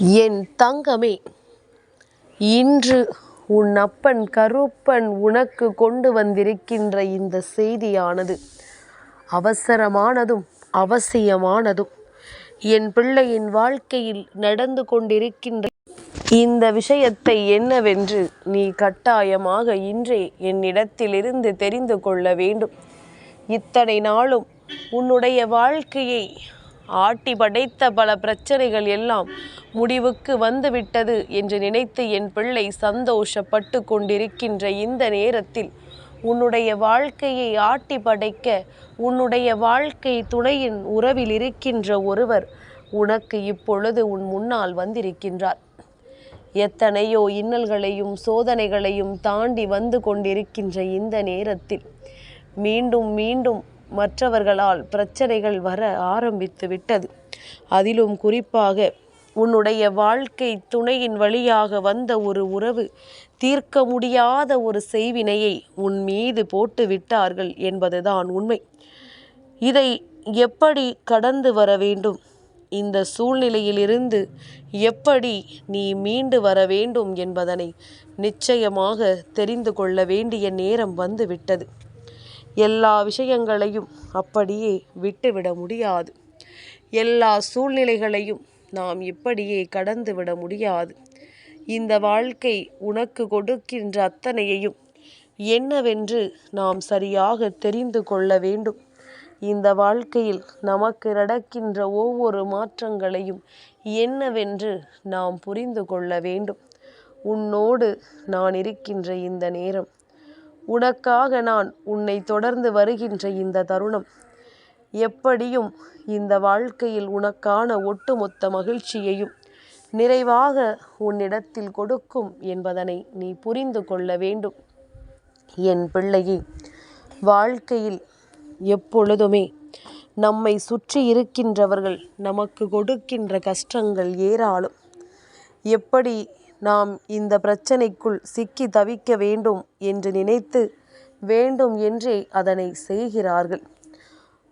என் தங்கமே இன்று உன் அப்பன் கருப்பன் உனக்கு கொண்டு வந்திருக்கின்ற இந்த செய்தியானது அவசரமானதும் அவசியமானதும் என் பிள்ளையின் வாழ்க்கையில் நடந்து கொண்டிருக்கின்ற இந்த விஷயத்தை என்னவென்று நீ கட்டாயமாக இன்றே என்னிடத்திலிருந்து தெரிந்து கொள்ள வேண்டும். இத்தனை நாளும் உன்னுடைய வாழ்க்கையை ஆட்டி படைத்த பல பிரச்சனைகள் எல்லாம் முடிவுக்கு வந்துவிட்டது என்று நினைத்து என் பிள்ளை சந்தோஷப்பட்டு கொண்டிருக்கின்ற இந்த நேரத்தில் உன்னுடைய வாழ்க்கையை ஆட்டி படைக்க உன்னுடைய வாழ்க்கை துணையின் உறவில் இருக்கின்ற ஒருவர் உனக்கு இப்பொழுது உன் முன்னால் வந்திருக்கின்றார். எத்தனையோ இன்னல்களையும் சோதனைகளையும் தாண்டி வந்து கொண்டிருக்கின்ற இந்த நேரத்தில் மீண்டும் மீண்டும் மற்றவர்களால் பிரச்சனைகள் வர ஆரம்பித்து விட்டது. அதிலும் குறிப்பாக உன்னுடைய வாழ்க்கை துணையின் வழியாக வந்த ஒரு உறவு தீர்க்க முடியாத ஒரு செய்வினையை உன் மீது போட்டு விட்டார்கள் என்பதுதான் உண்மை. இதை எப்படி கடந்து வர வேண்டும்? இந்த சூழ்நிலையிலிருந்து எப்படி நீ மீண்டு வர வேண்டும் என்பதனை நிச்சயமாக தெரிந்து கொள்ள வேண்டிய நேரம் வந்துவிட்டது. எல்லா விஷயங்களையும் அப்படியே விட்டுவிட முடியாது. எல்லா சூழ்நிலைகளையும் நாம் இப்படியே கடந்து விட முடியாது. இந்த வாழ்க்கை உனக்கு கொடுக்கின்ற அத்தனையையும் என்னவென்று நாம் சரியாக தெரிந்து கொள்ள வேண்டும். இந்த வாழ்க்கையில் நமக்கு நடக்கின்ற ஒவ்வொரு மாற்றங்களையும் என்னவென்று நாம் புரிந்து கொள்ள வேண்டும். உன்னோடு நான் இருக்கின்ற இந்த நேரம் உனக்காக நான் உன்னை தொடர்ந்து வருகின்ற இந்த தருணம். எப்படியும் இந்த வாழ்க்கையில் உனக்கான ஒட்டுமொத்த மகிழ்ச்சியையும் நிறைவாக உன்னிடத்தில் கொடுக்கும் என்பதனை நீ புரிந்து கொள்ள வேண்டும். என் பிள்ளையே வாழ்க்கையில் எப்பொழுதுமே நம்மை சுற்றி இருக்கின்றவர்கள் நமக்கு கொடுக்கின்ற கஷ்டங்கள் ஏராளம். எப்படி நாம் இந்த பிரச்சனைக்குள் சிக்கி தவிக்க வேண்டும் என்று நினைத்து வேண்டும் என்றே அதனை செய்கிறார்கள்.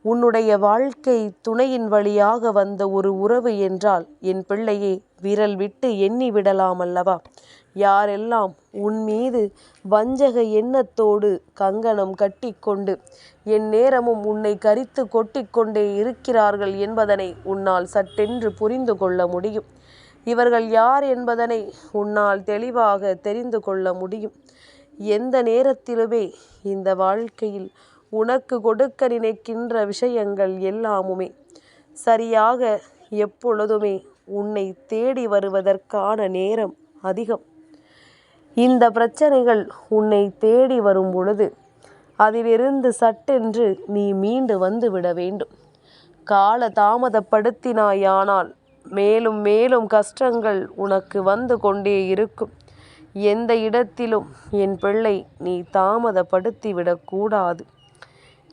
உன்னுடைய வாழ்க்கை துணையின் வழியாக வந்த ஒரு உறவு என்றால் என் பிள்ளையே விரல் விட்டு எண்ணி விடலாம் அல்லவா? யாரெல்லாம் உன் மீது வஞ்சக எண்ணத்தோடு கங்கணம் கட்டிக்கொண்டு என் நேரமும் உன்னை கரித்து கொட்டிக்கொண்டே இருக்கிறார்கள் என்பதனை உன்னால் சட்டென்று புரிந்து கொள்ள முடியும். இவர்கள் யார் என்பதனை உன்னால் தெளிவாக தெரிந்து கொள்ள முடியும். எந்த நேரத்திலுமே இந்த வாழ்க்கையில் உனக்கு கொடுக்க நினைக்கின்ற விஷயங்கள் எல்லாமுமே சரியாக எப்பொழுதுமே உன்னை தேடி வருவதற்கான நேரம் அதிகம். இந்த பிரச்சனைகள் உன்னை தேடி வரும் பொழுது அதிலிருந்து சட்டென்று நீ மீண்டு வந்து விட வேண்டும். கால தாமதப்படுத்தினாயானால் மேலும் மேலும் கஷ்டங்கள் உனக்கு வந்து கொண்டே இருக்கும். எந்த இடத்திலும் என் பிள்ளை நீ தாமதப்படுத்தி விடக்கூடாது.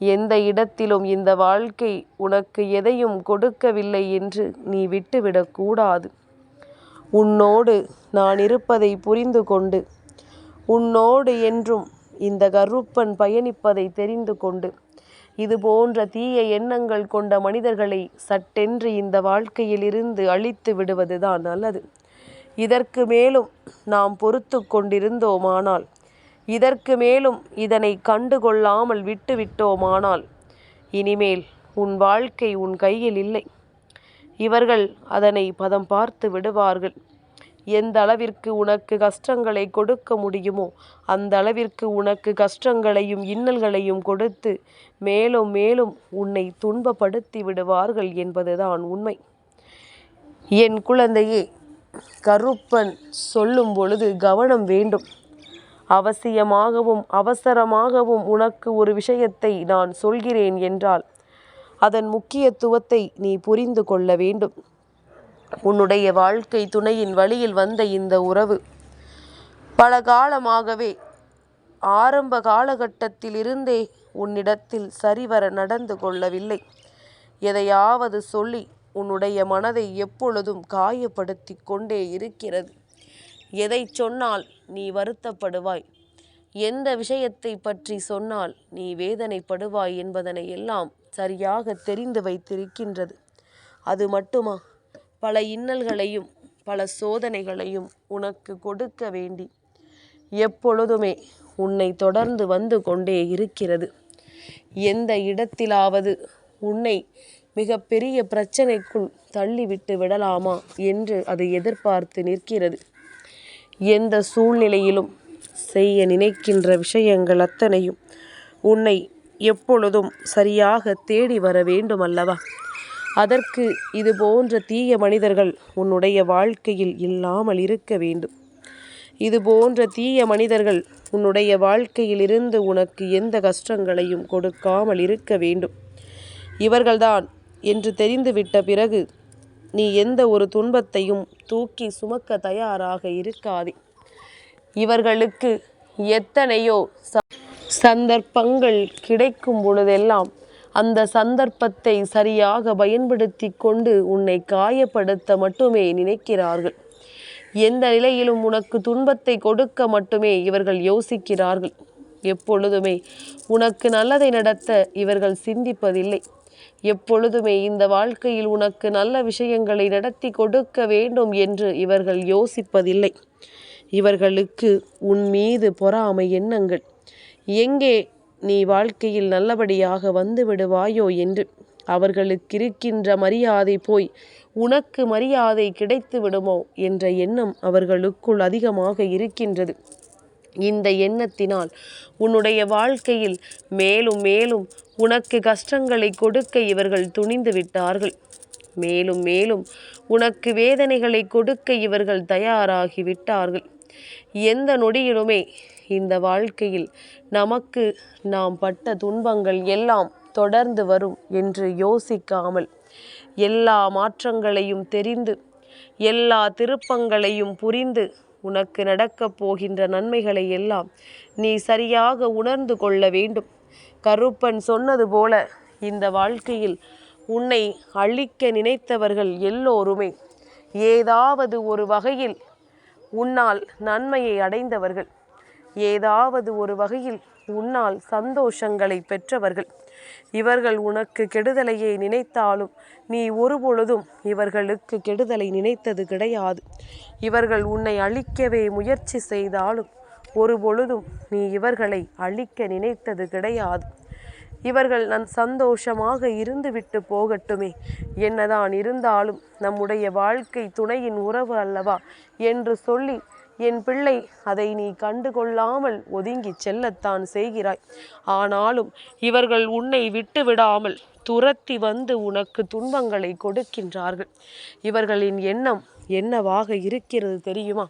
எந்த இடத்திலும் இந்த வாழ்க்கை உனக்கு எதையும் கொடுக்கவில்லை என்று நீ விட்டுவிடக்கூடாது உன்னோடு நான் இருப்பதை புரிந்து கொண்டு உன்னோடு என்றும் இந்த கருப்பன் பயணிப்பதை தெரிந்து கொண்டு இது போன்ற தீய எண்ணங்கள் கொண்ட மனிதர்களை சட்டென்று இந்த வாழ்க்கையிலிருந்து அழித்து விடுவதுதான் நல்லது. இதற்கு மேலும் நாம் பொறுத்து கொண்டிருந்தோமானால் இதற்கு மேலும் இதனை கண்டுகொள்ளாமல் விட்டுவிட்டோமானால் இனிமேல் உன் வாழ்க்கை உன் கையில் இல்லை. இவர்கள் அதனை பதம் பார்த்து விடுவார்கள். எந்த அளவிற்கு உனக்கு கஷ்டங்களை கொடுக்க முடியுமோ அந்த அளவிற்கு உனக்கு கஷ்டங்களையும் இன்னல்களையும் கொடுத்து மேலும் மேலும் உன்னை துன்பப்படுத்தி விடுவார்கள் என்பதுதான் உண்மை. என் குழந்தையே கருப்பன் சொல்லும் பொழுது கவனம் வேண்டும். அவசியமாகவும் அவசரமாகவும் உனக்கு ஒரு விஷயத்தை நான் சொல்கிறேன் என்றால் அதன் முக்கியத்துவத்தை நீ புரிந்து கொள்ள வேண்டும். உன்னுடைய வாழ்க்கை துணையின் வழியில் வந்த இந்த உறவு பல காலமாகவே ஆரம்ப காலகட்டத்திலிருந்தே உன்னிடத்தில் சரிவர நடந்து கொள்ளவில்லை. எதையாவது சொல்லி உன்னுடைய மனதை எப்பொழுதும் காயப்படுத்தி கொண்டே இருக்கிறது. எதை சொன்னால் நீ வருத்தப்படுவாய். எந்த விஷயத்தை பற்றி சொன்னால் நீ வேதனைப்படுவாய் என்பதனை எல்லாம் சரியாக தெரிந்து வைத்திருக்கின்றது. அது மட்டுமா? பல இன்னல்களையும் பல சோதனைகளையும் உனக்கு கொடுக்க வேண்டி. எப்பொழுதுமே உன்னை தொடர்ந்து வந்து கொண்டே இருக்கிறது. எந்த இடத்திலாவது உன்னை மிகப்பெரிய பிரச்சனைக்குள் தள்ளிவிட்டு விடலாமா என்று அது எதிர்பார்த்து நிற்கிறது. எந்த சூழ்நிலையிலும் செய்ய நினைக்கின்ற விஷயங்கள் அத்தனையும் உன்னை எப்பொழுதும் சரியாக தேடி வர வேண்டும் அல்லவா அதற்கு இது போன்ற தீய மனிதர்கள் உன்னுடைய வாழ்க்கையில் இல்லாமல் இருக்க வேண்டும். இது போன்ற தீய மனிதர்கள் உன்னுடைய வாழ்க்கையிலிருந்து உனக்கு எந்த கஷ்டங்களையும் கொடுக்காமல் இருக்க வேண்டும். இவர்கள்தான் என்று தெரிந்துவிட்ட பிறகு நீ எந்த ஒரு துன்பத்தையும் தூக்கி சுமக்க தயாராக இருக்காதே. இவர்களுக்கு எத்தனையோ சந்தர்ப்பங்கள் கிடைக்கும் பொழுதெல்லாம் அந்த சந்தர்ப்பத்தை சரியாக பயன்படுத்தி கொண்டு உன்னை காயப்படுத்த மட்டுமே நினைக்கிறார்கள். எந்த நிலையிலும் உனக்கு துன்பத்தை கொடுக்க மட்டுமே இவர்கள் யோசிக்கிறார்கள். எப்பொழுதுமே உனக்கு நல்லதை நடத்த இவர்கள் சிந்திப்பதில்லை. எப்பொழுதுமே இந்த வாழ்க்கையில் உனக்கு நல்ல விஷயங்களை நடத்தி கொடுக்க வேண்டும் என்று இவர்கள் யோசிப்பதில்லை. இவர்களுக்கு உன் மீது பொறாமை எண்ணங்கள். எங்கே நீ வாழ்க்கையில் நல்லபடியாக வந்து விடுவாயோ என்று அவர்களுக்கு இருக்கின்ற மரியாதை போய் உனக்கு மரியாதை கிடைத்து விடுமோ என்ற எண்ணம் அவர்களுக்குள் அதிகமாக இருக்கின்றது. இந்த எண்ணத்தினால் உன்னுடைய வாழ்க்கையில் மேலும் மேலும் உனக்கு கஷ்டங்களை கொடுக்க இவர்கள் துணிந்து விட்டார்கள். மேலும் மேலும் உனக்கு வேதனைகளை கொடுக்க இவர்கள் தயாராகி விட்டார்கள். எந்த நொடியிலுமே இந்த வாழ்க்கையில் நமக்கு நாம் பட்ட துன்பங்கள் எல்லாம் தொடர்ந்து வரும் என்று யோசிக்காமல் எல்லா மாற்றங்களையும் தெரிந்து எல்லா திருப்பங்களையும் புரிந்து உனக்கு நடக்கப் போகின்ற நன்மைகளை எல்லாம் நீ சரியாக உணர்ந்து கொள்ள வேண்டும். கருப்பன் சொன்னது போல இந்த வாழ்க்கையில் உன்னை அழிக்க நினைத்தவர்கள் எல்லோருமே ஏதாவது ஒரு வகையில் உன்னால் நன்மையை அடைந்தவர்கள். ஏதாவது ஒரு வகையில் உன்னால் சந்தோஷங்களை பெற்றவர்கள். இவர்கள் உனக்கு கெடுதலையே நினைத்தாலும் நீ ஒருபொழுதும் இவர்களுக்கு கெடுதலை நினைத்தது கிடையாது. இவர்கள் உன்னை அழிக்கவே முயற்சி செய்தாலும் ஒரு பொழுதும் நீ இவர்களை அழிக்க நினைத்தது கிடையாது. இவர்கள் நன் சந்தோஷமாக இருந்துவிட்டு போகட்டுமே. என்னதான் இருந்தாலும் நம்முடைய வாழ்க்கை துணையின் உறவு அல்லவா? என்று சொல்லி என் பிள்ளை அதை நீ கண்டுகொள்ளாமல் ஒதுங்கி செல்லத்தான் செய்கிறாய். ஆனாலும் இவர்கள் உன்னை விட்டு விடாமல் துரத்தி வந்து உனக்கு துன்பங்களை கொடுக்கின்றார்கள். இவர்களின் எண்ணம் என்னவாக இருக்கிறது தெரியுமா?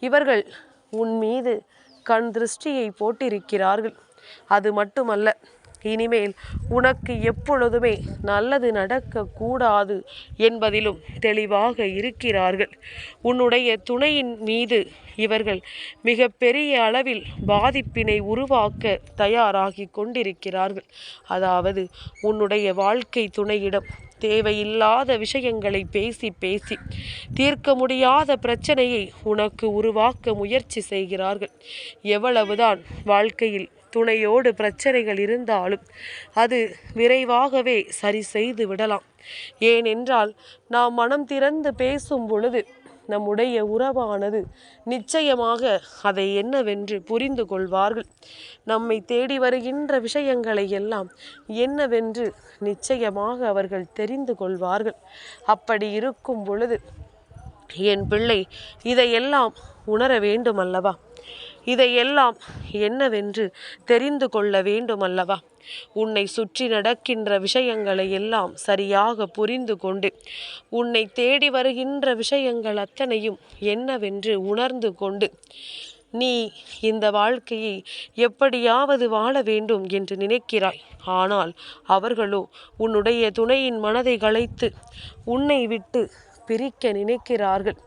இவர்கள் உன் மீது கண் திருஷ்டியை போட்டிருக்கிறார்கள். அது மட்டுமல்ல இனிமேல் உனக்கு எப்பொழுதுமே நல்லது நடக்கக்கூடாது என்பதிலும் தெளிவாக இருக்கிறார்கள். உன்னுடைய துணையின் மீது இவர்கள் மிக பெரிய அளவில் பாதிப்பினை உருவாக்க தயாராகி கொண்டிருக்கிறார்கள். அதாவது உன்னுடைய வாழ்க்கை துணையிடம் தேவையில்லாத விஷயங்களை பேசி பேசி தீர்க்க முடியாத பிரச்சனையை உனக்கு உருவாக்க முயற்சி செய்கிறார்கள். எவ்வளவுதான் வாழ்க்கையில் துணையோடு பிரச்சனைகள் இருந்தாலும் அது விரைவாகவே சரி செய்து விடலாம். ஏனென்றால் நாம் மனம் திறந்து பேசும் பொழுது நம்முடைய உறவானது நிச்சயமாக அதை என்னவென்று புரிந்து கொள்வார்கள். நம்மை தேடி வருகின்ற விஷயங்களை எல்லாம் என்னவென்று நிச்சயமாக அவர்கள் தெரிந்து கொள்வார்கள். அப்படி இருக்கும் பொழுது என் பிள்ளை இதையெல்லாம் உணர வேண்டும் அல்லவா இதையெல்லாம் என்னவென்று தெரிந்து கொள்ள வேண்டுமல்லவா? உன்னை சுற்றி நடக்கின்ற விஷயங்களை எல்லாம் சரியாக புரிந்து கொண்டு உன்னை தேடி வருகின்ற விஷயங்கள் அத்தனையும் என்னவென்று உணர்ந்து கொண்டு நீ இந்த வாழ்க்கையை எப்படியாவது வாழ வேண்டும் என்று நினைக்கிறாய். ஆனால் அவர்களோ உன்னுடைய துணையின் மனதை கலைத்து உன்னை விட்டு பிரிக்க நினைக்கிறார்கள்.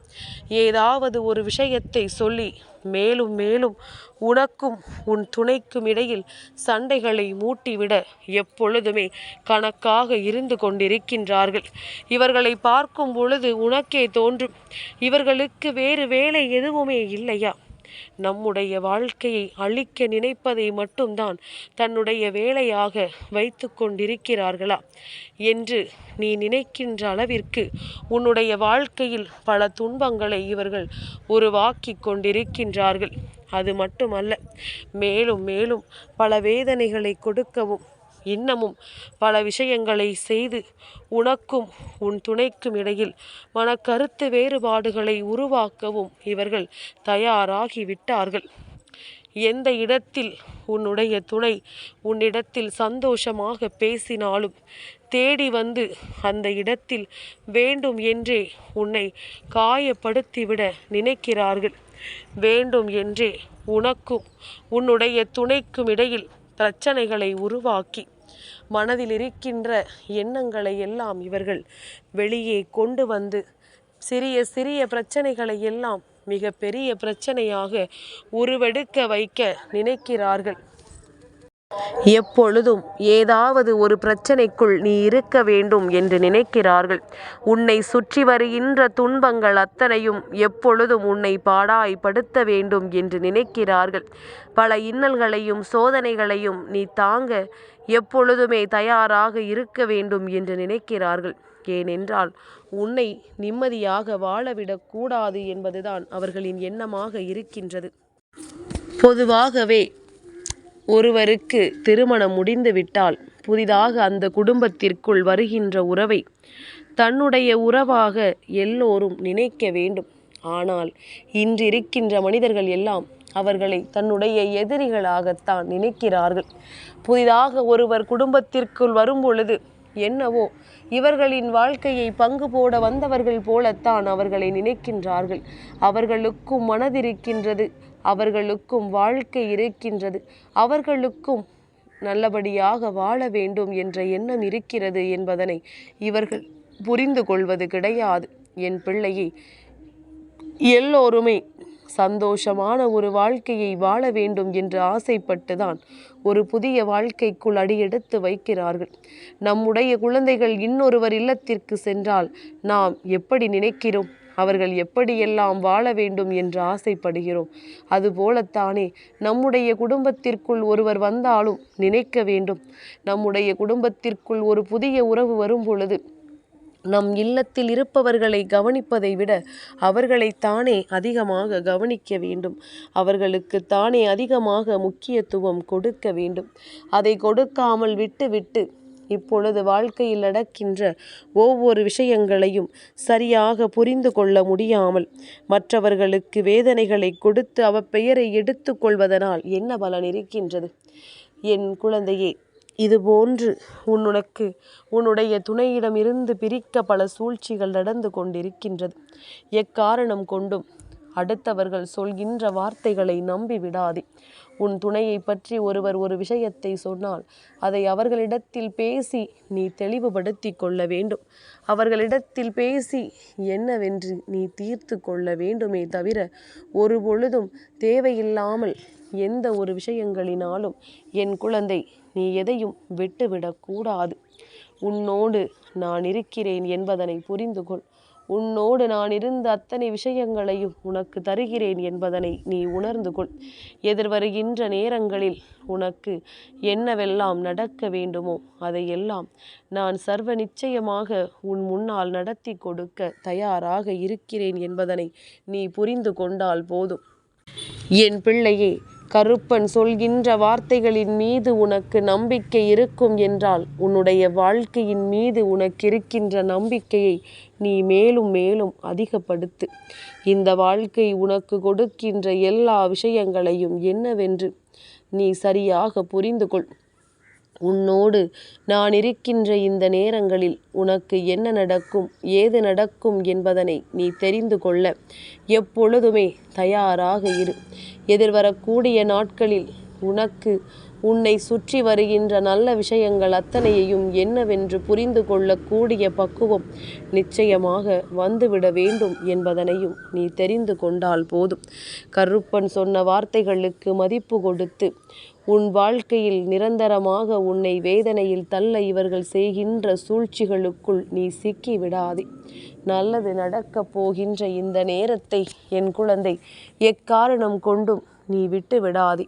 ஏதாவது ஒரு விஷயத்தை சொல்லி மேலும் மேலும் உனக்கும் உன் துணைக்கும் இடையில் சண்டைகளை மூட்டிவிட எப்பொழுதுமே கணக்காக இருந்து கொண்டிருக்கின்றார்கள். இவர்களை பார்க்கும் பொழுது உனக்கே தோன்றும். இவர்களுக்கு வேறு வேலை எதுவுமே இல்லையா? நம்முடைய வாழ்க்கையை அழிக்க நினைப்பதை மட்டும்தான் தன்னுடைய வேலையாக வைத்து கொண்டிருக்கிறார்களா? என்று நீ நினைக்கின்ற அளவிற்கு உன்னுடைய வாழ்க்கையில் பல துன்பங்களை இவர்கள் உருவாக்கி கொண்டிருக்கின்றார்கள். அது மட்டுமல்ல மேலும் மேலும் பல வேதனைகளை கொடுக்கவும் இன்னமும் பல விஷயங்களை செய்து உனக்கும் உன் துணைக்கும் இடையில் மனக்கருத்து வேறுபாடுகளை உருவாக்கவும் இவர்கள் தயாராகி விட்டார்கள் எந்த இடத்தில் உன்னுடைய துணை உன்னிடத்தில் சந்தோஷமாக பேசினாலும் தேடி வந்து அந்த இடத்தில் வேண்டும் என்றே உன்னை காயப்படுத்திவிட நினைக்கிறார்கள். வேண்டும் என்றே உனக்கும் உன்னுடைய துணைக்கும் இடையில் பிரச்சனைகளை உருவாக்கி மனதில் இருக்கின்ற எண்ணங்களை எல்லாம் இவர்கள் வெளியே கொண்டு வந்து சிறிய சிறிய பிரச்சனைகளை எல்லாம் மிக பெரிய பிரச்சனையாக உருவெடுக்க வைக்க நினைக்கிறார்கள். எப்பொழுதும் ஏதாவது ஒரு பிரச்சனைக்குள் நீ இருக்க வேண்டும் என்று நினைக்கிறார்கள். உன்னை சுற்றி வருகின்ற துன்பங்கள் அத்தனையும் எப்பொழுதும் உன்னை பாடாய்படுத்த வேண்டும் என்று நினைக்கிறார்கள். பல இன்னல்களையும் சோதனைகளையும் நீ தாங்க எப்பொழுதுமே தயாராக இருக்க வேண்டும் என்று நினைக்கிறார்கள். ஏனென்றால் உன்னை நிம்மதியாக வாழவிடக்கூடாது என்பதுதான் அவர்களின் எண்ணமாக இருக்கின்றது. பொதுவாகவே ஒருவருக்கு திருமணம் முடிந்துவிட்டால் புதிதாக அந்த குடும்பத்திற்குள் வருகின்ற உறவை தன்னுடைய உறவாக எல்லோரும் நினைக்க வேண்டும். ஆனால் இன்றிருக்கின்ற மனிதர்கள் எல்லாம் அவர்களை தன்னுடைய எதிரிகளாகத்தான் நினைக்கிறார்கள். புதிதாக ஒருவர் குடும்பத்திற்குள் வரும்பொழுது என்னவோ இவர்களின் வாழ்க்கையை பங்கு போட வந்தவர்கள் போலத்தான் அவர்களை நினைக்கின்றார்கள். அவர்களுக்கும் மனதிருக்கின்றது. அவர்களுக்கும் வாழ்க்கை இருக்கின்றது. அவர்களுக்கும் நல்லபடியாக வாழ வேண்டும் என்ற எண்ணம் இருக்கிறது என்பதனை இவர்கள் புரிந்து கொள்வது கிடையாது. என் பிள்ளையை எல்லோருமே சந்தோஷமான ஒரு வாழ்க்கையை வாழ வேண்டும் என்று ஆசைப்பட்டுதான் ஒரு புதிய வாழ்க்கைக்குள் அடியெடுத்து வைக்கிறார்கள். நம்முடைய குழந்தைகள் இன்னொருவர் இல்லத்திற்கு சென்றால் நாம் எப்படி நினைக்கிறோம்? அவர்கள் எப்படியெல்லாம் வாழ வேண்டும் என்று ஆசைப்படுகிறோம். அதுபோலத்தானே நம்முடைய குடும்பத்திற்குள் ஒருவர் வந்தாலும் நினைக்க வேண்டும். நம்முடைய குடும்பத்திற்குள் ஒரு புதிய உறவு வரும் பொழுது நம் இல்லத்தில் இருப்பவர்களை கவனிப்பதை விட அவர்களைத்தானே அதிகமாக கவனிக்க வேண்டும். அவர்களுக்கு தானே அதிகமாக முக்கியத்துவம் கொடுக்க வேண்டும். அதை கொடுக்காமல் விட்டுவிட்டு இப்பொழுது வாழ்க்கையில் நடக்கின்ற ஒவ்வொரு விஷயங்களையும் சரியாக புரிந்து கொள்ள முடியாமல் மற்றவர்களுக்கு வேதனைகளை கொடுத்து அவ பெயரை எடுத்து கொள்வதனால் என்ன பலன் இருக்கின்றது? என் குழந்தையே இதுபோன்று உன்னுனக்கு உன்னுடைய துணையிடமிருந்து பிரிக்க பல சூழ்ச்சிகள் நடந்து கொண்டிருக்கின்றது. எக்காரணம் கொண்டும் அடுத்தவர்கள் சொல்கின்ற வார்த்தைகளை நம்பி விடாதே உன் துணையை பற்றி ஒருவர் ஒரு விஷயத்தை சொன்னால் அதை அவர்களிடத்தில் பேசி நீ தெளிவுபடுத்தி கொள்ள வேண்டும். அவர்களிடத்தில் பேசி என்னவென்று நீ தீர்த்து கொள்ள வேண்டுமே தவிர ஒரு பொழுதும் தேவையில்லாமல் எந்த ஒரு விஷயங்களினாலும் என் குழந்தை நீ எதையும் விட்டுவிடக்கூடாது உன்னோடு நான் இருக்கிறேன் என்பதனை புரிந்து கொள் உன்னோடு நான் இருந்த அத்தனை விஷயங்களையும் உனக்கு தருகிறேன் என்பதனை நீ உணர்ந்து கொள். எதிர்வருகின்ற நேரங்களில் உனக்கு என்னவெல்லாம் நடக்க வேண்டுமோ அதையெல்லாம் நான் சர்வ நிச்சயமாக உன் முன்னால் நடத்தி கொடுக்க தயாராக இருக்கிறேன் என்பதனை நீ புரிந்து கொண்டால் போதும். என் பிள்ளையே கருப்பன் சொல்கின்ற வார்த்தைகளின் மீது உனக்கு நம்பிக்கை இருக்கும் என்றால் உன்னுடைய வாழ்க்கையின் மீது உனக்கு இருக்கின்ற நம்பிக்கையை நீ மேலும் மேலும் அதிகப்படுத்து. இந்த வாழ்க்கை உனக்கு கொடுக்கின்ற எல்லா விஷயங்களையும் என்னவென்று நீ சரியாக புரிந்து கொள் உன்னோடு நான் இருக்கின்ற இந்த நேரங்களில் உனக்கு என்ன நடக்கும் ஏது நடக்கும் என்பதனை நீ தெரிந்து கொள்ள எப்பொழுதுமே தயாராக இரு. எதிர்வரக்கூடிய நாட்களில் உனக்கு உன்னை சுற்றி வருகின்ற நல்ல விஷயங்கள் அத்தனையையும் என்னவென்று புரிந்து கொள்ளக்கூடிய பக்குவம் நிச்சயமாக வந்துவிட வேண்டும் என்பதனையும் நீ தெரிந்து கொண்டால் போதும். கருப்பன் சொன்ன வார்த்தைகளுக்கு மதிப்பு கொடுத்து உன் வாழ்க்கையில் நிரந்தரமாக உன்னை வேதனையில் தள்ள இவர்கள் செய்கின்ற சூழ்ச்சிகளுக்குள் நீ சிக்கி விடாதே நல்லது நடக்கப் போகின்ற இந்த நேரத்தை என் குழந்தை எக்காரணம் கொண்டும் நீ விட்டு விடாதே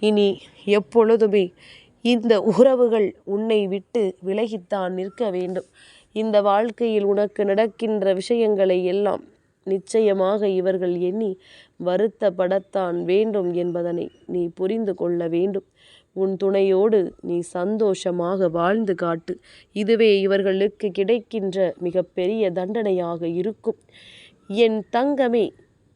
இனி எப்பொழுதுமே இந்த உறவுகள் உன்னை விட்டு விலகித்தான் நிற்க வேண்டும். இந்த வாழ்க்கையில் உனக்கு நடக்கின்ற விஷயங்களை எல்லாம் நிச்சயமாக இவர்கள் எண்ணி வருத்தப்படத்தான் வேண்டும் என்பதனை நீ புரிந்து கொள்ள வேண்டும். உன் துணையோடு நீ சந்தோஷமாக வாழ்ந்து காட்டு. இதுவே இவர்களுக்கு கிடைக்கின்ற மிகப்பெரிய தண்டனையாக இருக்கும். என் தங்கமே